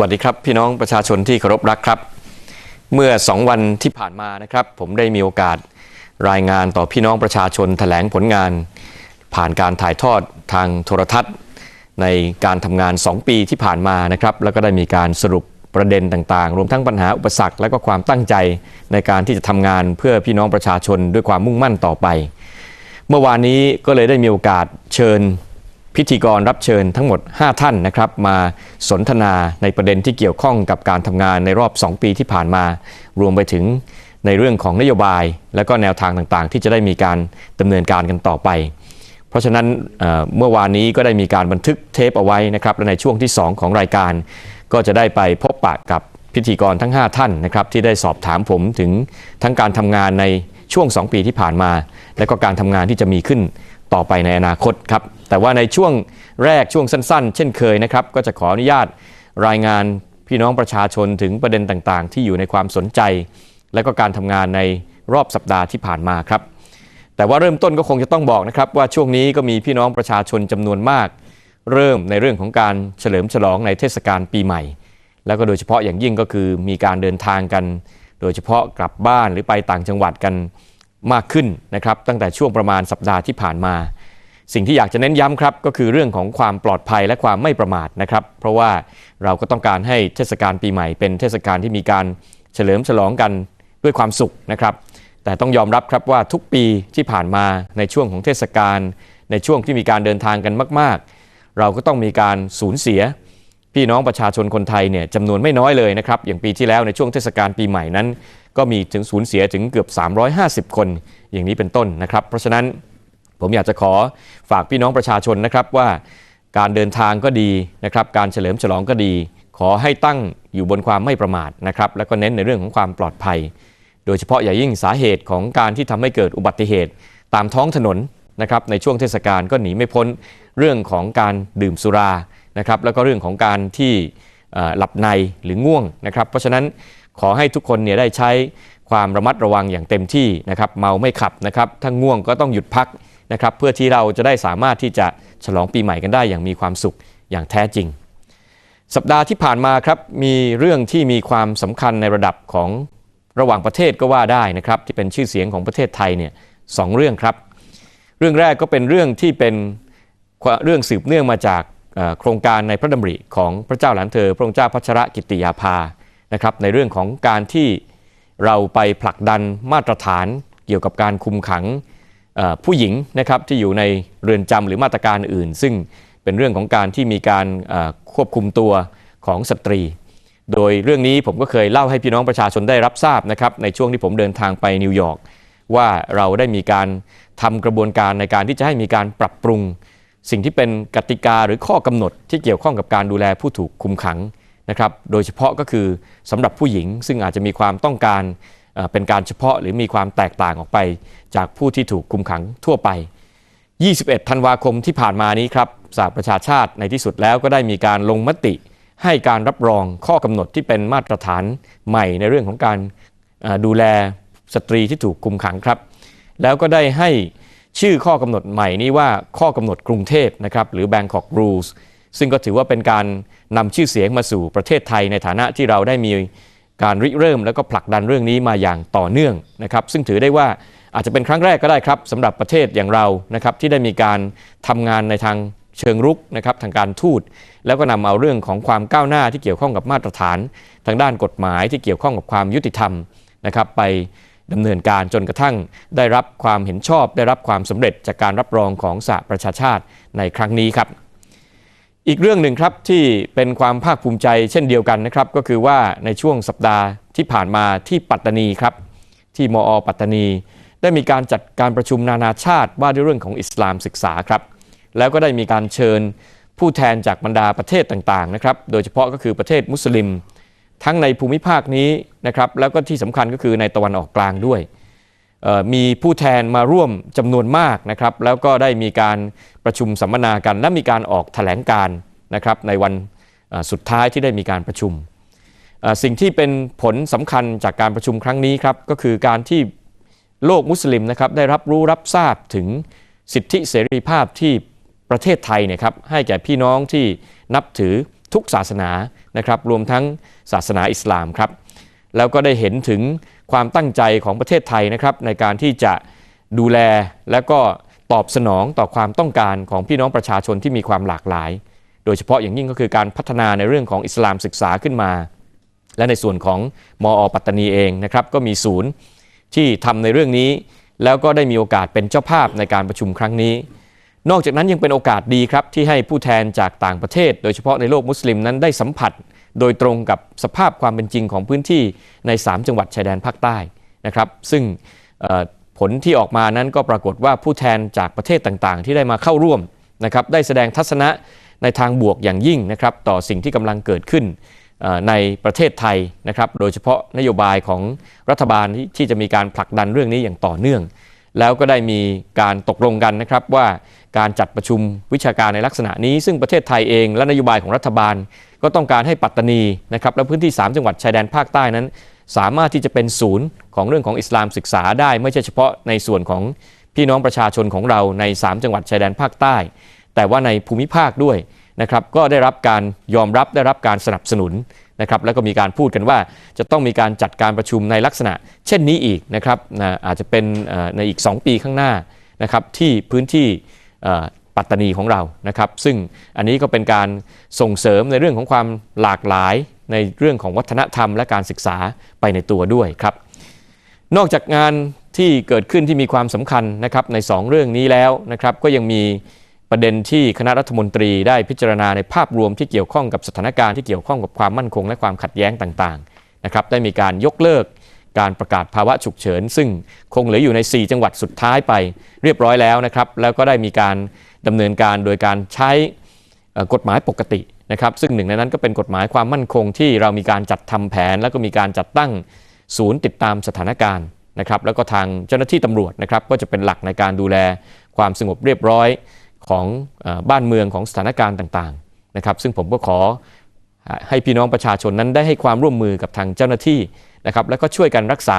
วัสดีครับ พี่น้องประชาชนที่เคารพรักครับ เมื่อ 2 วันที่ผ่านมานะครับ ผมได้มีโอกาสรายงานต่อพี่น้องประชาชนแถลงผลงาน ผ่านการถ่ายทอดทางโทรทัศน์ ในการทำงาน 2 ปีที่ผ่านมานะครับ แล้วก็ได้มีการสรุปประเด็นต่างๆ รวมทั้งปัญหาอุปสรรค และก็ความตั้งใจในการที่จะทำงานเพื่อพี่น้องประชาชนด้วยความมุ่งมั่นต่อไป เมื่อวานนี้ก็เลยได้มีโอกาสเชิญ พิธีกรรับเชิญทั้งหมด 5 ท่านนะครับมาสนทนาในประเด็นที่เกี่ยวข้องกับการทำงานในรอบ 2 ปีที่ผ่านมา รวมไปถึงในเรื่องของนโยบาย และก็แนวทางต่างๆ ที่จะได้มีการดำเนินการกันต่อไป เพราะฉะนั้นเอ่อเมื่อวานนี้ก็ได้มีการบันทึกเทปเอาไว้นะครับและในช่วงที่ 2 ของรายการ ก็จะได้ไปพบปะกับพิธีกรทั้ง 5 ท่านนะครับที่ได้สอบถามผมถึงทั้งการทำงานในช่วง 2 ปีที่ผ่านมา และก็การทำงานที่จะมีขึ้น ต่อไปในอนาคตครับ แต่ว่าในช่วงแรกช่วงสั้น ๆ เช่นเคยนะครับ ก็จะขออนุญาตรายงานพี่น้องประชาชนถึงประเด็นต่างๆ ที่อยู่ในความสนใจ และก็การทำงานในรอบสัปดาห์ที่ผ่านมาครับ แต่ว่าเริ่มต้นก็คงจะต้องบอกนะครับว่าช่วงนี้ก็มีพี่น้องประชาชนจำนวนมาก เริ่มในเรื่องของการเฉลิมฉลองในเทศกาลปีใหม่ แล้วก็โดยเฉพาะอย่างยิ่งก็คือมีการเดินทางกัน โดยเฉพาะกลับบ้านหรือไปต่างจังหวัดกัน มากขึ้นนะครับ ตั้งแต่ช่วงประมาณสัปดาห์ที่ผ่านมา สิ่งที่อยากจะเน้นย้ำครับ ก็คือเรื่องของความปลอดภัยและความไม่ประมาทนะครับ เพราะว่าเราก็ต้องการให้เทศกาลปีใหม่เป็นเทศกาลที่มีการเฉลิมฉลองกันด้วยความสุขนะครับ แต่ต้องยอมรับครับว่าทุกปีที่ผ่านมาในช่วงของเทศกาลในช่วงที่มีการเดินทางกันมาก ๆ เราก็ต้องมีการสูญเสีย พี่น้องประชาชนคนไทยเนี่ยจำนวนไม่น้อยเลยนะครับ อย่างปีที่แล้วในช่วงเทศกาลปีใหม่นั้น ก็มีถึงสูญเสียถึงเกือบ 350 คน อย่างนี้เป็นต้นนะครับ เพราะฉะนั้นผมอยากจะขอฝากพี่น้องประชาชนนะครับว่าการเดินทางก็ดีนะครับ การเฉลิมฉลองก็ดี ขอให้ตั้งอยู่บนความไม่ประมาทนะครับ แล้วก็เน้นในเรื่องของความปลอดภัย โดยเฉพาะอย่างยิ่งสาเหตุของการที่ทำให้เกิดอุบัติเหตุ ตามท้องถนนนะครับในช่วงเทศกาลก็หนีไม่พ้นเรื่องของการดื่มสุรา นะครับแล้วก็เรื่องของการที่หลับในหรือง่วงนะครับ เพราะฉะนั้นขอให้ทุกคนเนี่ยได้ใช้ความระมัดระวังอย่างเต็มที่นะครับเมาไม่ขับนะครับถ้าง่วงก็ต้องหยุดพักนะครับเพื่อที่เราจะได้สามารถที่จะฉลองปีใหม่กันได้อย่างมีความสุขอย่างแท้จริง สัปดาห์ที่ผ่านมาครับมีเรื่องที่มีความสำคัญในระดับของระหว่างประเทศก็ว่าได้นะครับที่เป็นชื่อเสียงของประเทศไทยเนี่ยสองเรื่องครับ เรื่องแรกก็เป็นเรื่องที่เป็นเรื่องสืบเนื่องมาจาก โครงการในพระดำริของพระเจ้าหลานเธอ พระองค์เจ้าพัชรกิติยาภานะครับในเรื่องของการที่เราไปผลักดันมาตรฐานเกี่ยวกับการคุมขังผู้หญิงนะครับที่อยู่ในเรือนจำหรือมาตรการอื่น ซึ่งเป็นเรื่องของการที่มีการควบคุมตัวของสตรี โดยเรื่องนี้ผมก็เคยเล่าให้พี่น้องประชาชนได้รับทราบนะครับในช่วงที่ผมเดินทางไปนิวยอร์กว่าเราได้มีการทำกระบวนการในการที่จะให้มีการปรับปรุง สิ่งที่เป็นกติกาหรือข้อกำหนดที่เกี่ยวข้องกับการดูแลผู้ถูกคุมขังนะครับ โดยเฉพาะก็คือสำหรับผู้หญิง ซึ่งอาจจะมีความต้องการเป็นการเฉพาะหรือมีความแตกต่างออกไป จากผู้ที่ถูกคุมขังทั่วไป 21 ธันวาคมที่ผ่านมานี้ครับสหประชาชาติในที่สุดแล้วก็ได้มีการลงมติ ให้การรับรองข้อกำหนดที่เป็นมาตรฐานใหม่ในเรื่องของการดูแลสตรีที่ถูกคุมขังครับ แล้วก็ได้ให้ ชื่อข้อกำหนดใหม่นี้ว่าข้อกำหนดกรุงเทพนะครับหรือ Bangkok Rules ซึ่งก็ถือว่าเป็นการนำชื่อเสียงมาสู่ประเทศไทยในฐานะที่เราได้มีการริเริ่มแล้วก็ผลักดันเรื่องนี้มาอย่างต่อเนื่องนะครับ ซึ่งถือได้ว่าอาจจะเป็นครั้งแรกก็ได้ครับสำหรับประเทศอย่างเรานะครับที่ได้มีการทำงานในทางเชิงรุกนะครับทางการทูต แล้วก็นำเอาเรื่องของความก้าวหน้าที่เกี่ยวข้องกับมาตรฐาน ทางด้านกฎหมายที่เกี่ยวข้องกับความยุติธรรมนะครับไป ดำเนินการจนกระทั่งได้รับความเห็นชอบ ได้รับความสำเร็จจากการรับรองของสหประชาชาติในครั้งนี้ครับอีกเรื่องหนึ่งครับที่เป็นความภาคภูมิใจเช่นเดียวกันนะครับ ก็คือว่าในช่วงสัปดาห์ที่ผ่านมาที่ปัตตานีครับ ที่มอ ปัตตานี ได้มีการจัดการประชุมนานาชาติว่าด้วยเรื่องของอิสลามศึกษาครับ แล้วก็ได้มีการเชิญผู้แทนจากบรรดาประเทศต่างๆนะครับ โดยเฉพาะก็คือประเทศมุสลิม ทั้งในภูมิภาคนี้นะครับแล้วก็ที่สำคัญก็คือในตะวันออกกลางด้วยมีผู้แทนมาร่วมจำนวนมากนะครับแล้วก็ได้มีการประชุมสัมมนากัน และมีการออกแถลงการนะครับในวันสุดท้ายที่ได้มีการประชุม สิ่งที่เป็นผลสำคัญจากการประชุมครั้งนี้ครับก็คือการที่โลกมุสลิมนะครับได้รับรู้รับทราบถึงสิทธิเสรีภาพที่ประเทศไทยเนี่ยครับให้แก่พี่น้องที่นับถือทุกศาสนานะครับรวมทั้งศาสนาอิสลามครับ แล้วก็ได้เห็นถึงความตั้งใจของประเทศไทยนะครับในการที่จะดูแลและก็ตอบสนองต่อความต้องการของพี่น้องประชาชนที่มีความหลากหลาย โดยเฉพาะอย่างยิ่งก็คือการพัฒนาในเรื่องของอิสลามศึกษาขึ้นมา และในส่วนของมอปัตตานีเองนะครับก็มีศูนย์ที่ทำในเรื่องนี้ แล้วก็ได้มีโอกาสเป็นเจ้าภาพในการประชุมครั้งนี้ นอกจากนั้นยังเป็นโอกาสดีครับที่ให้ผู้แทนจากต่างประเทศ โดยเฉพาะในโลกมุสลิมนั้นได้สัมผัส โดยตรงกับสภาพความเป็นจริงของพื้นที่ใน 3 จังหวัดชายแดนภาคใต้นะครับ ซึ่งผลที่ออกมานั้นก็ปรากฏว่าผู้แทนจากประเทศต่างๆ ที่ได้มาเข้าร่วมนะครับได้แสดงทัศนะในทางบวกอย่างยิ่งนะครับต่อสิ่งที่กำลังเกิดขึ้นในประเทศไทยนะครับโดยเฉพาะนโยบายของรัฐบาลที่จะมีการผลักดันเรื่องนี้อย่างต่อเนื่อง แล้วก็ได้มีการตกลงกันนะครับว่า การจัดประชุมวิชาการในลักษณะนี้ ซึ่งประเทศไทยเองและนโยบายของรัฐบาล ก็ต้องการให้ปัตตานีนะครับและพื้นที่ 3 จังหวัดชายแดนภาคใต้นั้น สามารถที่จะเป็นศูนย์ของเรื่องของอิสลามศึกษาได้ไม่ใช่เฉพาะในส่วนของพี่น้องประชาชนของเราใน 3 จังหวัดชายแดนภาคใต้ แต่ว่าในภูมิภาคด้วยนะครับก็ได้รับการยอมรับได้รับการสนับสนุนนะครับแล้วก็มีการพูดกันว่าจะต้องมีการจัดการประชุมในลักษณะ เช่นนี้อีกนะครับนะอาจจะเป็นในอีก 2 ปีข้างหน้านะครับที่พื้นที่ ปัตตานีของเรานะครับ ซึ่งอันนี้ก็เป็นการส่งเสริมในเรื่องของความหลากหลายในเรื่องของวัฒนธรรมและการศึกษาไปในตัวด้วยครับ นอกจากงานที่เกิดขึ้นที่มีความสำคัญนะครับใน 2 เรื่องนี้แล้วนะครับ ก็ยังมีประเด็นที่คณะรัฐมนตรีได้พิจารณาในภาพรวมที่เกี่ยวข้องกับสถานการณ์ที่เกี่ยวข้องกับความมั่นคงและความขัดแย้งต่างๆนะครับได้มีการยกเลิก การประกาศภาวะฉุกเฉิน ซึ่งคงเหลืออยู่ใน 4 จังหวัดสุดท้ายไปเรียบร้อยแล้วนะครับ แล้วก็ได้มีการดำเนินการโดยการใช้กฎหมายปกตินะครับ ซึ่งหนึ่งในนั้นก็เป็นกฎหมายความมั่นคงที่เรามีการจัดทำแผน แล้วก็มีการจัดตั้งศูนย์ติดตามสถานการณ์นะครับแล้วก็ทางเจ้าหน้าที่ตำรวจนะครับก็จะเป็นหลักในการดูแลความสงบเรียบร้อยของบ้านเมืองของสถานการณ์ต่างๆนะครับ ซึ่งผมก็ขอให้พี่น้องประชาชนนั้นได้ให้ความร่วมมือกับทางเจ้าหน้าที่ นะครับแล้วก็ช่วยกันรักษา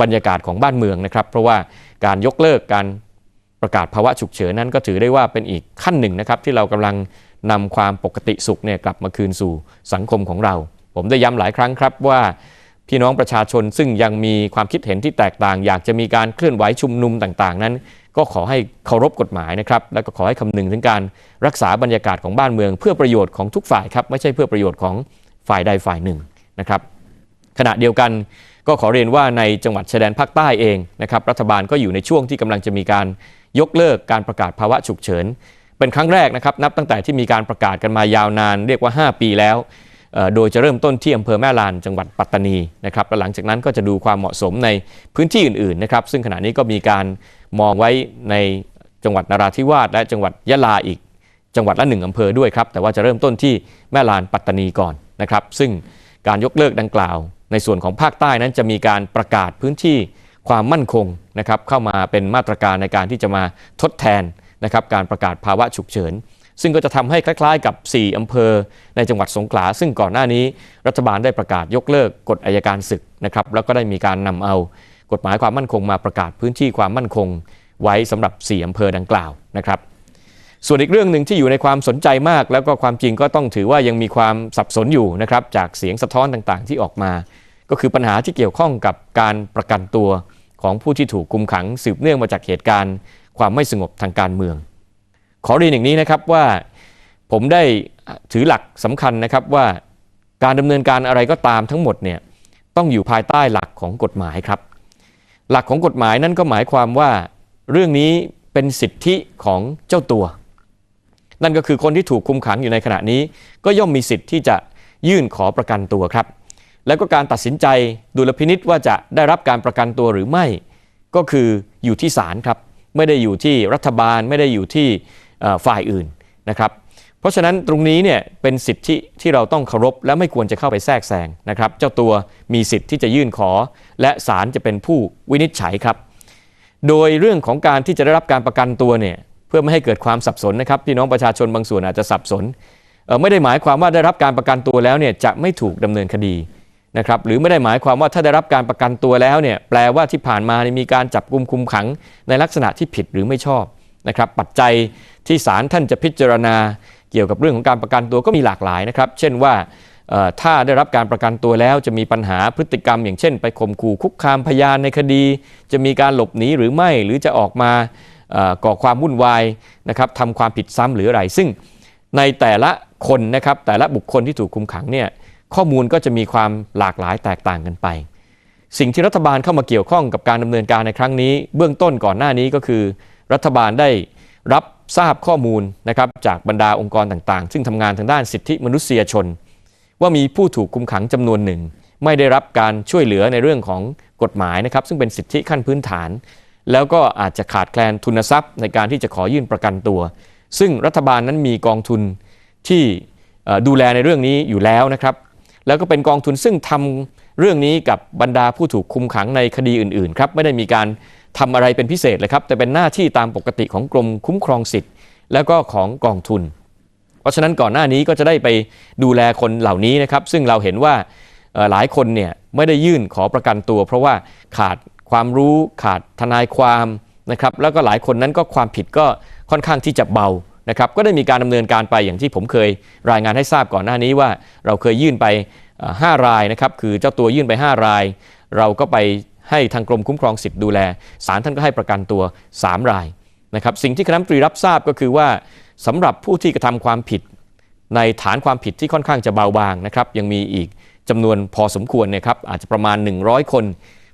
บรรยากาศของบ้านเมืองนะครับ เพราะว่าการยกเลิกการประกาศภาวะฉุกเฉินนั้นก็ถือได้ว่าเป็นอีกขั้นหนึ่งนะครับ ที่เรากำลังนำความปกติสุขเนี่ยกลับมาคืนสู่สังคมของเรา ผมได้ย้ำหลายครั้งครับว่าพี่น้องประชาชนซึ่งยังมีความคิดเห็นที่แตกต่าง อยากจะมีการเคลื่อนไหวชุมนุมต่างๆ นั้น ก็ขอให้เคารพกฎหมายนะครับแล้วก็ขอให้คำนึงถึงการรักษาบรรยากาศของบ้านเมือง เพื่อประโยชน์ของทุกฝ่ายครับไม่ใช่เพื่อประโยชน์ของฝ่ายใดฝ่ายหนึ่งนะครับ ขณะเดียวกันก็ขอเรียนว่าในจังหวัดชายแดนภาคใต้เองนะครับรัฐบาลก็อยู่ในช่วงที่กำลังจะมีการยกเลิกการประกาศภาวะฉุกเฉิน เป็นครั้งแรกนะครับนับตั้งแต่ที่มีการประกาศกันมายาวนาน เรียกว่า 5 ปีแล้ว โดยจะเริ่มต้นที่อำเภอแม่ลานจังหวัดปัตตานีนะครับและหลังจากนั้นก็จะดูความเหมาะสมในพื้นที่อื่นๆนะครับซึ่งขณะนี้ก็มีการมองไว้ในจังหวัดนราธิวาสและจังหวัดยะลาอีก จังหวัดละหนึ่งอำเภอด้วยครับแต่ว่าจะเริ่มต้นที่แม่ลานปัตตานีก่อนนะครับซึ่งการยกเลิกดังกล่าว ในส่วนของภาคใต้นั้นจะมีการประกาศพื้นที่ความมั่นคงนะครับเข้ามาเป็นมาตรการในการที่จะมาทดแทนนะครับการประกาศภาวะฉุกเฉิน ซึ่งก็จะทำให้คล้ายๆ กับ 4อำเภอในจังหวัดสงขลา ซึ่งก่อนหน้านี้รัฐบาลได้ประกาศยกเลิกกฎอายการศึกนะครับแล้วก็ได้มีการนำเอากฎหมายความมั่นคงมาประกาศพื้นที่ความมั่นคง ไว้สำหรับ 4อำเภอดังกล่าวนะครับส่วนอีกเรื่องหนึ่งที่อยู่ในความสนใจมาก แล้วก็ความจริงก็ต้องถือว่ายังมีความสับสนอยู่นะครับจากเสียงสะท้อนต่างๆ ที่ออกมา ก็คือปัญหาที่เกี่ยวข้องกับการประกันตัวของผู้ที่ถูกคุมขังสืบเนื่องมาจากเหตุการณ์ ความไม่สงบทางการเมือง ขอเรียนอย่างนี้นะครับว่าผมได้ถือหลักสำคัญนะครับว่าการดำเนินการอะไรก็ตามทั้งหมดเนี่ยต้องอยู่ภายใต้หลักของกฎหมายครับ หลักของกฎหมายนั่นก็หมายความว่าเรื่องนี้เป็นสิทธิของเจ้าตัว นั่นก็คือคนที่ถูกคุมขังอยู่ในขณะนี้ ก็ย่อมมีสิทธิ์ที่จะยื่นขอประกันตัวครับ แล้วก็การตัดสินใจดุลพินิษว่าจะได้รับการประกันตัวหรือไม่ ก็คืออยู่ที่ศาลครับ ไม่ได้อยู่ที่รัฐบาลไม่ได้อยู่ที่ฝ่ายอื่นนะครับ เพราะฉะนั้นตรงนี้เนี่ยเป็นสิทธิที่เราต้องเคารพ และไม่ควรจะเข้าไปแทรกแซงนะครับ เจ้าตัวมีสิทธิ์ที่จะยื่นขอ และศาลจะเป็นผู้วินิจฉัยครับ โดยเรื่องของการที่จะได้รับการประกันตัวเนี่ยเพื่อไม่ให้เกิดความสับสนนะครับพี่น้องประชาชนบางส่วนอาจจะสับสนไม่ได้หมายความว่าได้รับการประกันตัวแล้วเนี่ยจะไม่ถูกดำเนินคดี นะครับหรือไม่ได้หมายความว่าถ้าได้รับการประกันตัวแล้วเนี่ยแปลว่าที่ผ่านมานี่มีการจับกุมคุมขังในลักษณะที่ผิดหรือไม่ชอบนะครับปัจจัยที่ศาลท่านจะพิจารณาเกี่ยวกับเรื่องของการประกันตัวก็มีหลากหลายนะครับ เช่นว่าถ้าได้รับการประกันตัวแล้วจะมีปัญหาพฤติกรรม อย่างเช่น ไปข่มขู่คุกคามพยานในคดี จะมีการหลบหนีหรือไม่หรือจะออกมาก่อความวุ่นวายนะครับทำความผิดซ้ำหรืออะไร ซึ่งในแต่ละคนนะครับแต่ละบุคคลที่ถูกคุมขังเนี่ย ข้อมูลก็จะมีความหลากหลายแตกต่างกันไป สิ่งที่รัฐบาลเข้ามาเกี่ยวข้องกับการดำเนินการในครั้งนี้ เบื้องต้นก่อนหน้านี้ก็คือ รัฐบาลได้รับทราบข้อมูลนะครับจากบรรดาองค์กรต่างๆ ซึ่งทำงานทางด้านสิทธิมนุษยชน ว่ามีผู้ถูกคุมขังจำนวนหนึ่ง ไม่ได้รับการช่วยเหลือในเรื่องของกฎหมายนะครับ ซึ่งเป็นสิทธิขั้นพื้นฐาน แล้วก็อาจจะขาดแคลนทุนทรัพย์ในการที่จะขอยื่นประกันตัว ซึ่งรัฐบาลนั้นมีกองทุนที่ดูแลในเรื่องนี้อยู่แล้วนะครับ แล้วก็เป็นกองทุนซึ่งทำเรื่องนี้กับบรรดาผู้ถูกคุมขังในคดีอื่นๆครับไม่ได้มีการทำอะไรเป็นพิเศษเลยครับ แต่เป็นหน้าที่ตามปกติของกรมคุ้มครองสิทธิ์ แล้วก็ของกองทุน เพราะฉะนั้นก่อนหน้านี้ก็จะได้ไปดูแลคนเหล่านี้นะครับ ซึ่งเราเห็นว่าหลายคนเนี่ยไม่ได้ยื่นขอประกันตัว เพราะว่าขาดความรู้ขาดทนายความนะครับแล้วก็หลายคนนั้นก็ความผิดก็ค่อนข้างที่จะเบา นะครับก็ได้มีการดำเนินการไปอย่างที่ผมเคยรายงานให้ทราบก่อนหน้านี้ว่าเราเคยยื่นไป 5 รายนะครับคือเจ้าตัวยื่นไป 5 ราย เราก็ไปให้ทางกรมคุ้มครองสิทธิ์ดูแลศาลท่านก็ให้ประกันตัว 3 รายนะครับสิ่งที่คณะรัฐมนตรีรับทราบก็คือว่าสำหรับผู้ที่กระทำความผิด ในฐานความผิดที่ค่อนข้างจะเบาบางนะครับยังมีอีกจำนวนพอสมควรนะครับอาจจะประมาณ 100 คน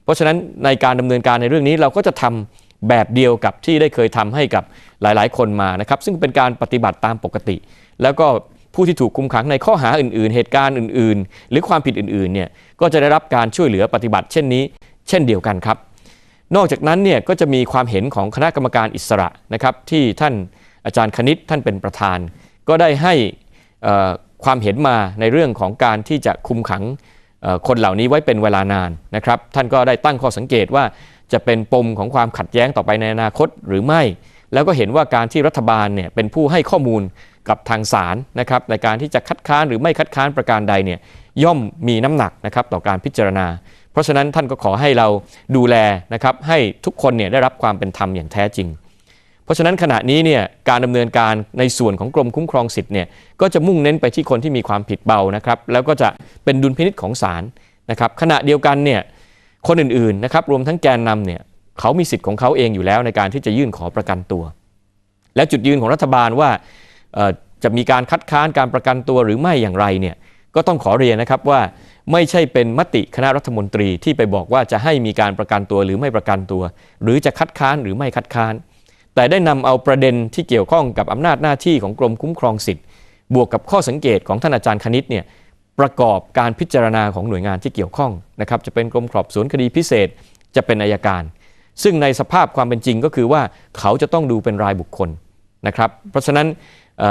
เพราะฉะนั้นในการดำเนินการในเรื่องนี้เราก็จะทำ แบบเดียวกับที่ได้เคยทำให้กับหลายๆ คนมานะครับ ซึ่งเป็นการปฏิบัติตามปกติ แล้วก็ผู้ที่ถูกคุมขังในข้อหาอื่น ๆ เหตุการณ์อื่น ๆ หรือความผิดอื่น ๆ เนี่ยก็จะได้รับการช่วยเหลือปฏิบัติเช่นนี้ เช่นเดียวกันครับ นอกจากนั้นเนี่ยก็จะมีความเห็นของคณะกรรมการอิสระนะครับ ที่ท่านอาจารย์คณิตท่านเป็นประธาน ก็ได้ให้ความเห็นมาในเรื่องของการที่จะคุมขังคนเหล่านี้ไว้เป็นเวลานานนะครับ ท่านก็ได้ตั้งข้อสังเกตว่า จะเป็นปมของความขัดแย้งต่อไปในอนาคตหรือไม่ แล้วก็เห็นว่าการที่รัฐบาลเนี่ยเป็นผู้ให้ข้อมูลกับทางศาลนะครับในการที่จะคัดค้านหรือไม่คัดค้านประการใดเนี่ยย่อมมีน้ำหนักนะครับต่อการพิจารณา เพราะฉะนั้นท่านก็ขอให้เราดูแลนะครับให้ทุกคนเนี่ยได้รับความเป็นธรรมอย่างแท้จริง เพราะฉะนั้นขณะนี้เนี่ยการดำเนินการในส่วนของกรมคุ้มครองสิทธิ์เนี่ยก็จะมุ่งเน้นไปที่คนที่มีความผิดเบานะครับแล้วก็จะเป็นดุลพินิษของศาลนะครับขณะเดียวกันเนี่ย คนอื่นๆนะครับรวมทั้งแกนนำเนี่ยเขามีสิทธิ์ของเขาเองอยู่แล้วในการที่จะยื่นขอประกันตัว และจุดยืนของรัฐบาลว่าจะมีการคัดค้านการประกันตัวหรือไม่อย่างไรเนี่ยก็ต้องขอเรียนนะครับว่าไม่ใช่เป็นมติคณะรัฐมนตรีที่ไปบอกว่าจะให้มีการประกันตัวหรือไม่ประกันตัว หรือจะคัดค้านหรือไม่คัดค้าน แต่ได้นำเอาประเด็นที่เกี่ยวข้องกับอำนาจหน้าที่ของกรมคุ้มครองสิทธิ์ บวกกับข้อสังเกตของท่านอาจารย์คณิตเนี่ย ประกอบการพิจารณาของหน่วยงานที่เกี่ยวข้องนะครับจะเป็นกรมสอบสวนคดีพิเศษจะเป็นอายการ ซึ่งในสภาพความเป็นจริงก็คือว่าเขาจะต้องดูเป็นรายบุคคลนะครับเพราะฉะนั้น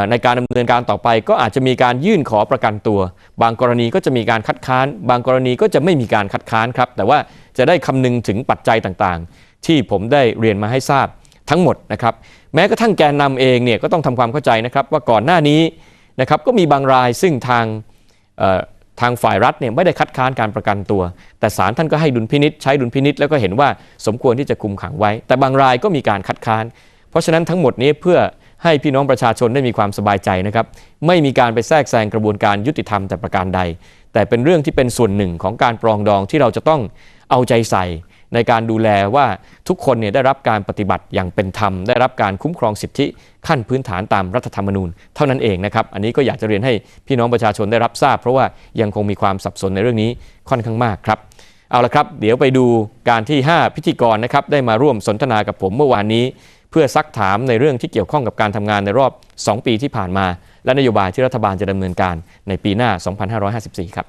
ในการดำเนินการต่อไปก็อาจจะมีการยื่นขอประกันตัว บางกรณีก็จะมีการคัดค้าน บางกรณีก็จะไม่มีการคัดค้านครับแต่ว่าจะได้คำนึงถึงปัจจัยต่างๆ ที่ผมได้เรียนมาให้ทราบทั้งหมดนะครับแม้กระทั่งแกนนำเองเนี่ยก็ต้องทำความเข้าใจนะครับว่าก่อนหน้านี้นะครับก็มีบางรายซึ่งทาง ทางฝ่ายรัฐเนี่ยไม่ได้คัดค้านการประกันตัว แต่ศาลท่านก็ให้ดุลพินิษใช้ดุลพินิษแล้วก็เห็นว่าสมควรที่จะคุมขังไว้ แต่บางรายก็มีการคัดค้าน เพราะฉะนั้นทั้งหมดนี้เพื่อให้พี่น้องประชาชนได้มีความสบายใจนะครับ ไม่มีการไปแทรกแซงกระบวนการยุติธรรมแต่ประการใด แต่เป็นเรื่องที่เป็นส่วนหนึ่งของการปรองดองที่เราจะต้องเอาใจใส่ ในการดูแลว่าทุกคนเนี่ยได้รับการปฏิบัติอย่างเป็นธรรม ได้รับการคุ้มครองสิทธิขั้นพื้นฐานตามรัฐธรรมนูญ เท่านั้นเองนะครับ อันนี้ก็อยากจะเรียนให้พี่น้องประชาชนได้รับทราบ เพราะว่ายังคงมีความสับสนในเรื่องนี้ค่อนข้างมากครับเอาละครับ เดี๋ยวไปดูการที่ 5 พิธีกรนะครับได้มาร่วมสนทนากับผมเมื่อวานนี้ เพื่อซักถามในเรื่องที่เกี่ยวข้องกับการทำงานในรอบ 2 ปีที่ผ่านมา และนโยบายที่รัฐบาลจะดำเนินการในปีหน้า 2554 ครับ